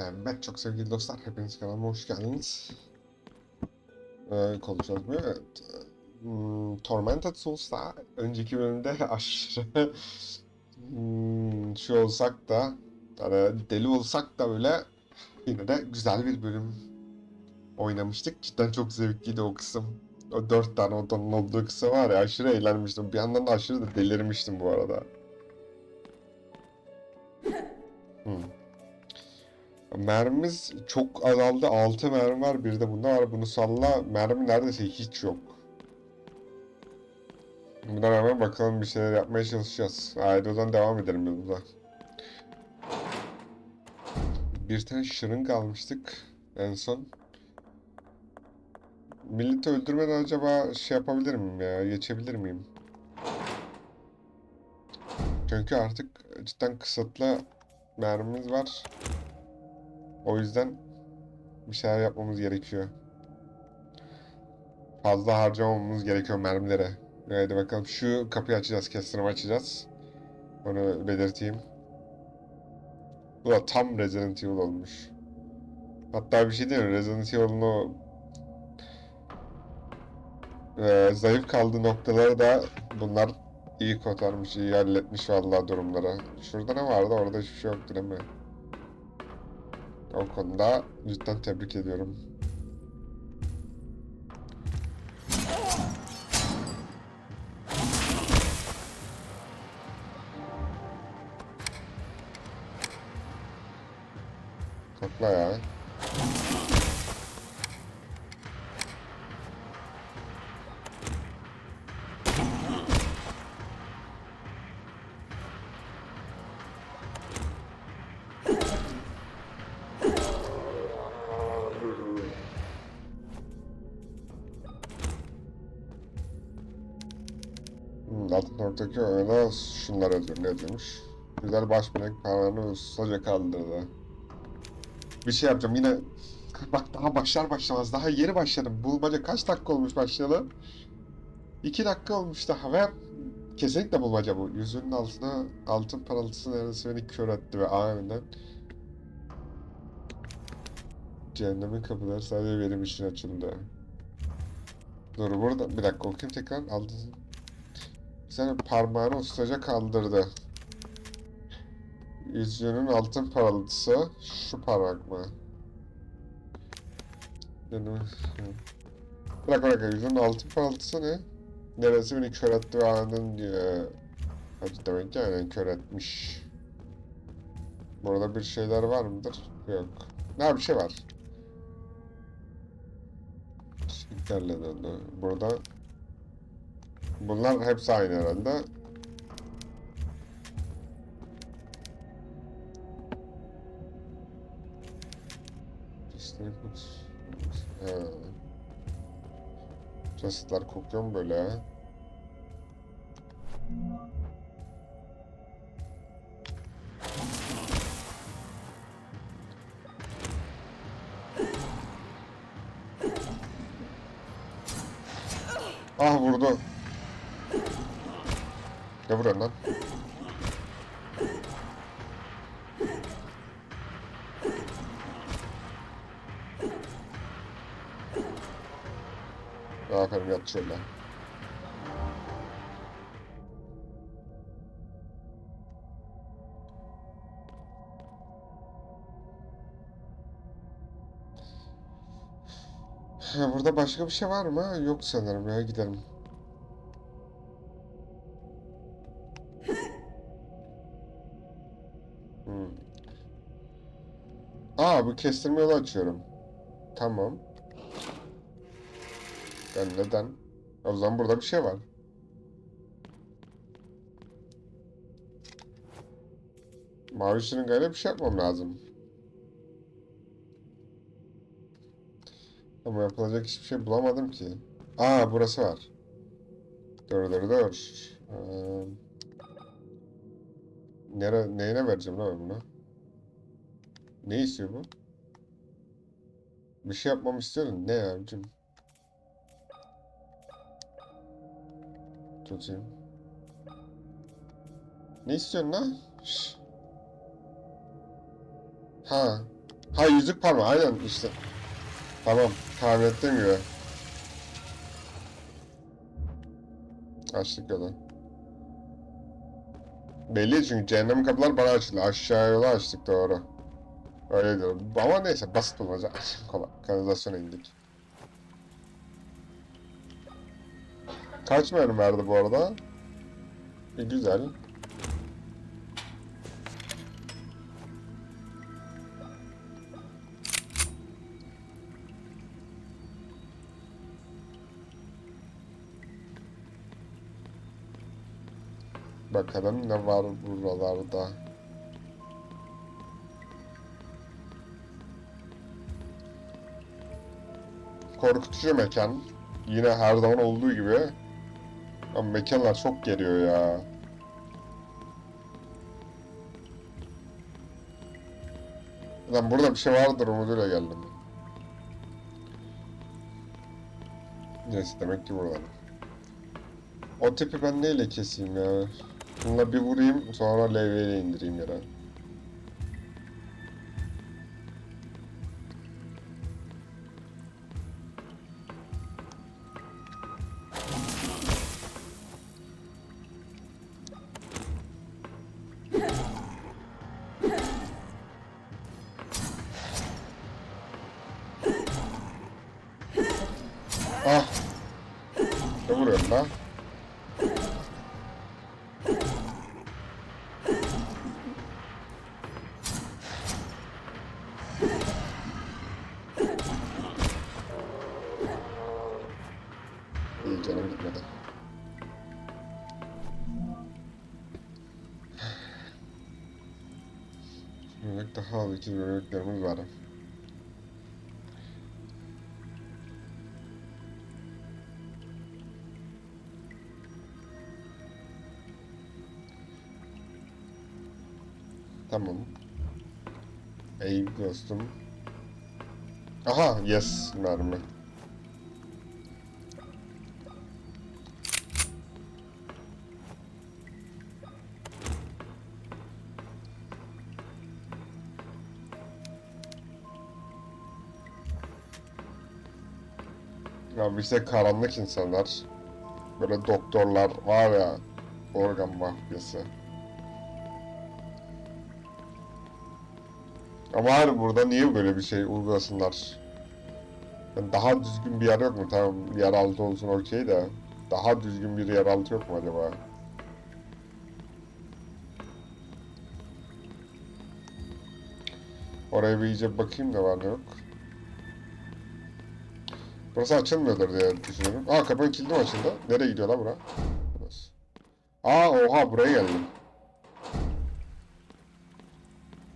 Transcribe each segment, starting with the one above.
Evet çok sevgili dostlar hepiniz kanalıma hoş geldiniz. Ee, konuşacağız bu. Evet. Hmm, Tormented Souls'ta önceki bölümde aşırı hmm, şu olsak da hani deli olsak da böyle yine de güzel bir bölüm oynamıştık. Cidden çok zevkliydi o kısım. O dört tane odanın olduğu kısım var ya aşırı eğlenmiştim. Bir yandan da aşırı da delirmiştim bu arada. Hmm. Mermimiz çok azaldı. 6 mermi var. Bir de bunda var. Bunu salla. Mermi neredeyse hiç yok. Buna rağmen bakalım bir şeyler yapmaya çalışacağız. Haydi o zaman devam edelim yolumuza. Bir tane şırınga almıştık en son. Milleti öldürmeden acaba şey yapabilir miyim ya? Geçebilir miyim? Çünkü artık cidden kısıtlı mermimiz var. O yüzden bir şeyler yapmamız gerekiyor. Fazla harcamamamız gerekiyor mermilere. Hadi bakalım şu kapıyı açacağız, kestirme açacağız. Onu belirteyim. Bu da tam Resident Evil olmuş. Hatta bir şey değil mi? Resident Evil'ın o e, zayıf kaldığı noktaları da bunlar iyi kotarmış, iyi halletmiş vallahi durumları. Şurada ne vardı? Orada hiçbir şey yoktu değil mi? O konuda cidden tebrik ediyorum. Kokla ya. Hmm, alt noktaki öyle şunlar diyormuş? Güzel baş melek parmağını ustaca kaldırdı. Bir şey yapacağım yine bak daha başlar başlamaz daha yeni başladım. Bulmaca kaç dakika olmuş başlayalı? 2 dakika olmuş daha ve kesinlikle bulmaca bu. Yüzünün altına altın parıltısı neredeyse beni kör etti ve aniden Cehennemin kapıları sadece benim için açıldı. Dur burada bir dakika okuyayım tekrar. Altın sen parmağını ustaca kaldırdı. Yüzüğünün altın parıltısı şu parmak mı? Bırak bırak yüzünün altın parıltısı ne? Neresi beni kör etti ve anın diyor. Hadi demek ki yani kör etmiş. Burada bir şeyler var mıdır? Yok. Ne bir şey var. Siklerle döndü. Burada Bunlar hepsi aynı herhalde. Ha. Cesetler kokuyor mu böyle? Ah vurdu. Ne vuruyorsun lan? Aferin yat şöyle. Ha, Burada başka bir şey var mı? Yok sanırım ya gidelim. Kestirme yolu açıyorum. Tamam. Ben neden? O zaman burada bir şey var. Mavi şırıngayla bir şey yapmam lazım. Ama yapılacak hiçbir şey bulamadım ki. Aa burası var. Dur dur dur. Ee, nere, neyine vereceğim lan bunu? Ne istiyor bu? Bir şey yapmamı istiyorum. Ne abicim? Tutayım. Ne istiyorsun lan? Ha. Ha yüzük parmağı aynen işte. Tamam tahmin ettiğim gibi. Açtık yolu. Belli çünkü cehennem kapılar bana açıldı. Aşağı yolu açtık doğru. Öyle diyorum. Ama neyse basit bulmaca. Kolay. Kanalizasyona indik. Kaç mermi verdi bu arada? E, güzel. Bakalım ne var buralarda. Korkutucu mekan. Yine her zaman olduğu gibi. Ama mekanlar çok geliyor ya. Lan burada bir şey vardır umuduyla geldim. Neyse demek ki buradan. O tipi ben neyle keseyim ya? Bununla bir vurayım sonra levyeyle indireyim yere. İyi canım gitmedi. Şimdilik daha az iki bölümlüklerimiz var. Tamam. Ey dostum. Aha yes mermi. Ya işte karanlık insanlar. Böyle doktorlar var ya. Organ mafyası. Ama her burada niye böyle bir şey uygulasınlar? Yani daha düzgün bir yer yok mu? Tamam yeraltı olsun okey de. Daha düzgün bir yeraltı yok mu acaba? Oraya bir iyice bakayım da var ne yok. Burası açılmıyordur diye düşünüyorum. Aa kapının kilidi mi açıldı? Nereye gidiyor lan bura? Burası. Aa oha buraya geldim.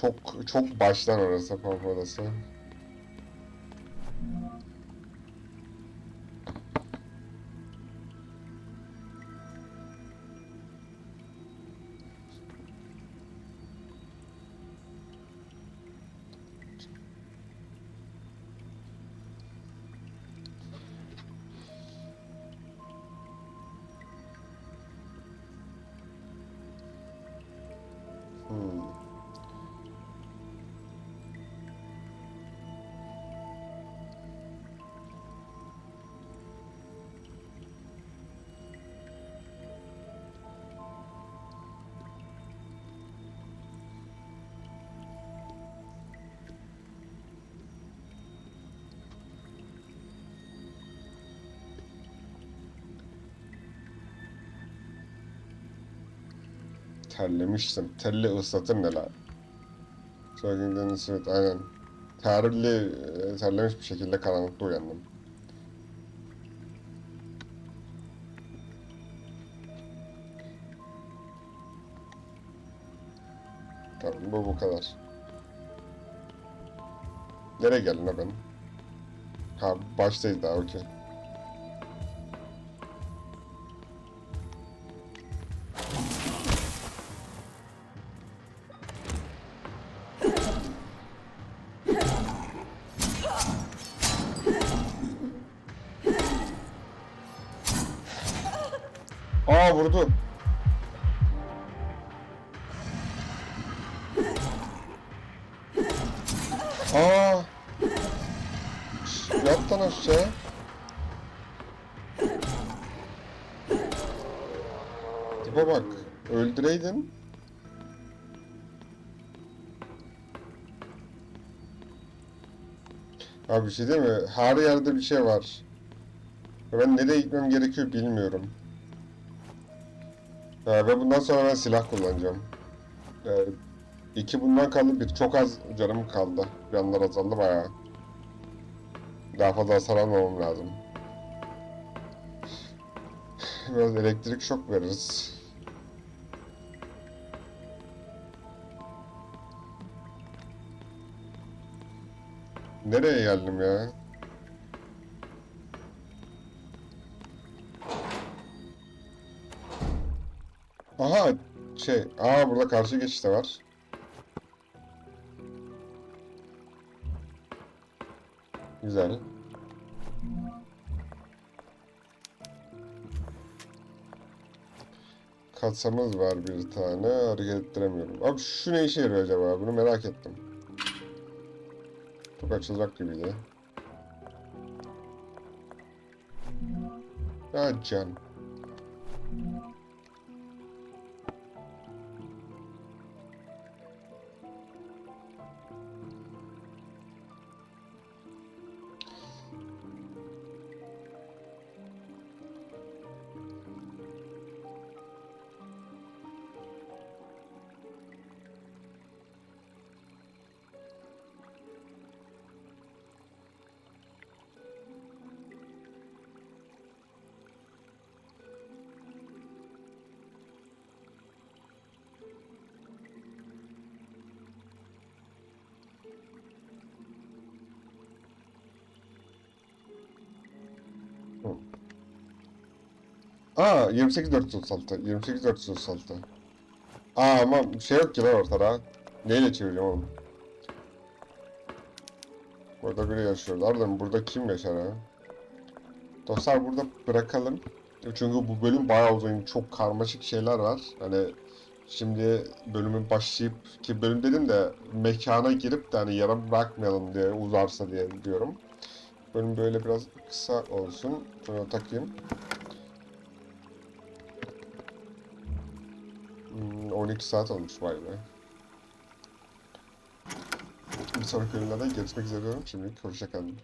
Çok çok baştan orası pump odası. Terlemiştim. Telli ıslatır neler. Söylediğinden evet aynen. Terli, e, terlemiş bir şekilde karanlıkta uyandım. Tamam bu bu kadar. Nereye geldin ben? Ha baştayız daha okey. Aa vurdu. Aa! Lan aşağı. Tipe bak. Öldüreydin. Abi bir şey değil mi? Her yerde bir şey var. Ben nereye gitmem gerekiyor bilmiyorum. Ha, ve bundan sonra ben silah kullanacağım. Ee, iki bundan kaldı. Bir çok az canım kaldı. Canlar azaldı bayağı. Daha fazla hasar almamam lazım. Biraz elektrik şok veririz. Nereye geldim ya? Aha şey, aa burada karşı geçişte var. Güzel. Katsamız var bir tane, hareket ettiremiyorum. Abi şu ne işe yarıyor acaba? Bunu merak ettim. Çok açılacak gibiydi. Ha can. Aa 28 436. 28 436. Aa ama şey yok ki lan ortada. Neyle çevireceğim oğlum? Burada biri yaşıyor. Ardından burada kim yaşar ha? Dostlar burada bırakalım. Çünkü bu bölüm bayağı uzun. Çok karmaşık şeyler var. Hani şimdi bölümün başlayıp ki bölüm dedim de mekana girip de hani yarım bırakmayalım diye uzarsa diye diyorum. Bölüm böyle biraz kısa olsun. Şunu takayım. 12 saat olmuş vay be. Bir sonraki bölümlerde görüşmek üzere diyorum. Şimdilik hoşçakalın.